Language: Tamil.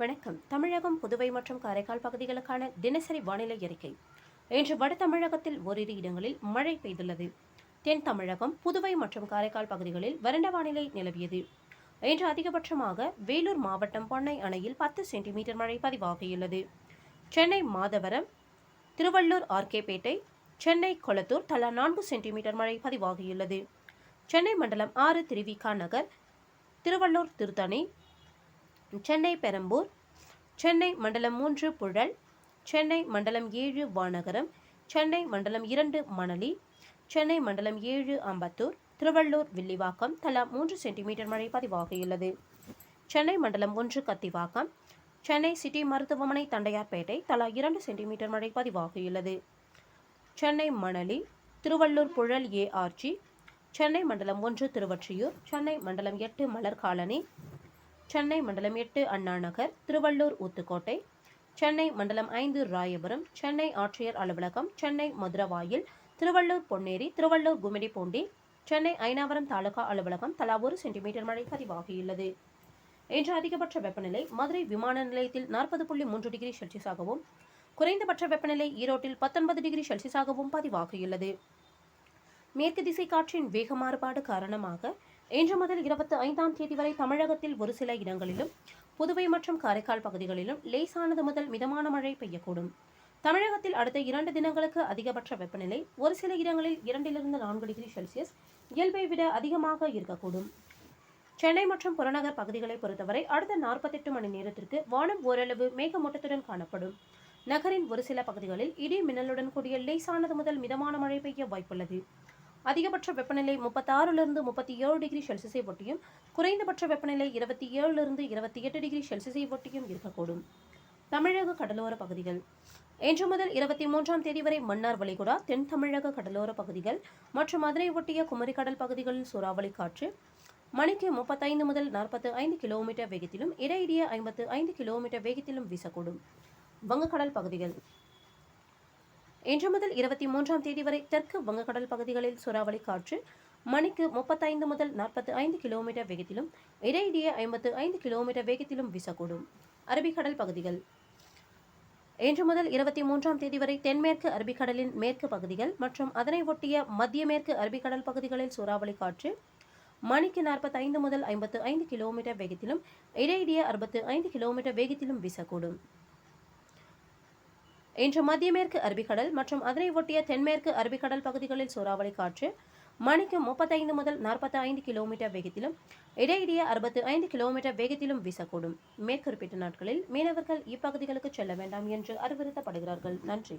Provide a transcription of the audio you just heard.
வணக்கம். தமிழகம் புதுவை மற்றும் காரைக்கால் பகுதிகளுக்கான தினசரி வானிலை அறிக்கை. இன்று வட தமிழகத்தில் ஓரிரு இடங்களில் மழை பெய்துள்ளது. தென் தமிழகம் புதுவை மற்றும் காரைக்கால் பகுதிகளில் வறண்ட வானிலை நிலவியது. இன்று அதிகபட்சமாக வேலூர் மாவட்டம் பொன்னை அணையில் பத்து சென்டிமீட்டர் மழை பதிவாகியுள்ளது. சென்னை மாதவரம் திருவள்ளூர் ஆர்கேபேட்டை சென்னை கொளத்தூர் தலா நான்கு சென்டிமீட்டர் மழை பதிவாகியுள்ளது. சென்னை மண்டலம் ஆறு திருவிகா நகர் திருவள்ளூர் திருத்தணி சென்னை பெரம்பூர் சென்னை மண்டலம் மூன்று புழல் சென்னை மண்டலம் ஏழு வானகரம் சென்னை மண்டலம் இரண்டு மணலி சென்னை மண்டலம் ஏழு அம்பத்தூர் திருவள்ளூர் வில்லிவாக்கம் தலா மூன்று சென்டிமீட்டர் மழை பதிவாகியுள்ளது சென்னை மண்டலம் ஒன்று கத்திவாக்கம் சென்னை சிட்டி மருத்துவமனை தண்டையார்பேட்டை தலா இரண்டு சென்டிமீட்டர் மழை பதிவாகியுள்ளது சென்னை மணலி திருவள்ளூர் புழல் ஏஆர்ஜி சென்னை மண்டலம் ஒன்று திருவொற்றியூர் சென்னை மண்டலம் எட்டு மலர் காலனி சென்னை மண்டலம் எட்டு அண்ணா நகர் திருவள்ளூர் ஊத்துக்கோட்டை. சென்னை மண்டலம் ஐந்து ராயபுரம். சென்னை ஆட்சியர் அலுவலகம் சென்னை மதுரவாயில் திருவள்ளூர் பொன்னேரி திருவள்ளூர் கும்மிடிப்பூண்டி சென்னை ஐனாவரம் தாலுகா அலுவலகம் தலா ஒரு சென்டிமீட்டர் மழை பதிவாகியுள்ளது. இன்று அதிகபட்ச வெப்பநிலை மதுரை விமான நிலையத்தில் நாற்பது புள்ளி மூன்று டிகிரி செல்சியஸாகவும் குறைந்தபட்ச வெப்பநிலை ஈரோட்டில் பத்தொன்பது டிகிரி செல்சியஸாகவும் பதிவாகியுள்ளது. மேற்கு திசை காற்றின் வேக மாறுபாடு காரணமாக இன்று முதல் இருபத்தி ஐந்தாம் தேதி வரை தமிழகத்தில் ஒரு சில இடங்களிலும் புதுவை மற்றும் காரைக்கால் பகுதிகளிலும் லேசானது முதல் மிதமான மழை பெய்யக்கூடும். தமிழகத்தில் அடுத்த இரண்டு தினங்களுக்கு அதிகபட்ச வெப்பநிலை ஒரு சில இடங்களில் இரண்டிலிருந்து நான்கு டிகிரி செல்சியஸ் இயல்பை விட அதிகமாக இருக்கக்கூடும். சென்னை மற்றும் புறநகர் பகுதிகளை பொறுத்தவரை அடுத்த நாற்பத்தெட்டு மணி நேரத்திற்கு வானம் ஓரளவு மேகமூட்டத்துடன் காணப்படும். நகரின் ஒரு சில பகுதிகளில் இடி மின்னலுடன் கூடிய லேசானது முதல் மிதமான மழை பெய்ய வாய்ப்புள்ளது. அதிகபட்ச வெப்பநிலை முப்பத்தாறுலேருந்து முப்பத்தி ஏழு டிகிரி செல்சியஸை ஒட்டியும் குறைந்தபட்ச வெப்பநிலை இருபத்தி ஏழுலேருந்து இருபத்தி எட்டு டிகிரி செல்சியஸை ஒட்டியும் இருக்கக்கூடும். தமிழக கடலோர பகுதிகள். இன்று முதல் இருபத்தி மூன்றாம் தேதி வரை மன்னார் வளைகுடா தென் தமிழக கடலோர பகுதிகள் மற்றும் மதுரை ஒட்டிய குமரிக்கடல் பகுதிகளில் சூறாவளி காற்று மணிக்கு முப்பத்தைந்து முதல் நாற்பத்து ஐந்து கிலோமீட்டர் வேகத்திலும் இடையிடையே ஐம்பத்து ஐந்து கிலோமீட்டர் வேகத்திலும் வீசக்கூடும். வங்கக்கடல் பகுதிகள். இன்று முதல் இருபத்தி மூன்றாம் தேதி வரை தெற்கு வங்கக்கடல் பகுதிகளில் சூறாவளி காற்று மணிக்கு முப்பத்தைந்து முதல் நாற்பத்தி ஐந்து கிலோமீட்டர் வேகத்திலும் இடையிடையே ஐம்பத்து ஐந்து கிலோமீட்டர் வேகத்திலும் வீசக்கூடும். அரபிக்கடல் பகுதிகள். இன்று முதல் இருபத்தி மூன்றாம் தேதி வரை தென்மேற்கு அரபிக்கடலின் மேற்கு பகுதிகள் மற்றும் அதனை ஒட்டிய மத்திய மேற்கு அரபிக்கடல் பகுதிகளில் சூறாவளி காற்று மணிக்கு நாற்பத்தைந்து முதல் ஐம்பத்து ஐந்து கிலோமீட்டர் வேகத்திலும் இடையிடையே அறுபத்து ஐந்து கிலோமீட்டர் வேகத்திலும் வீசக்கூடும். இன்று மத்திய மேற்கு அரபிக்கடல் மற்றும் அதனை ஒட்டிய தென்மேற்கு அரபிக்கடல் பகுதிகளில் சூறாவளி காற்று மணிக்கு முப்பத்தைந்து முதல் நாற்பத்தி ஐந்து கிலோமீட்டர் வேகத்திலும் இடையிடையே அறுபத்து ஐந்து கிலோமீட்டர் வேகத்திலும் வீசக்கூடும். மேற்குறிப்பிட்ட நாட்களில் மீனவர்கள் இப்பகுதிகளுக்கு செல்ல வேண்டாம் என்று அறிவுறுத்தப்படுகிறார்கள். நன்றி.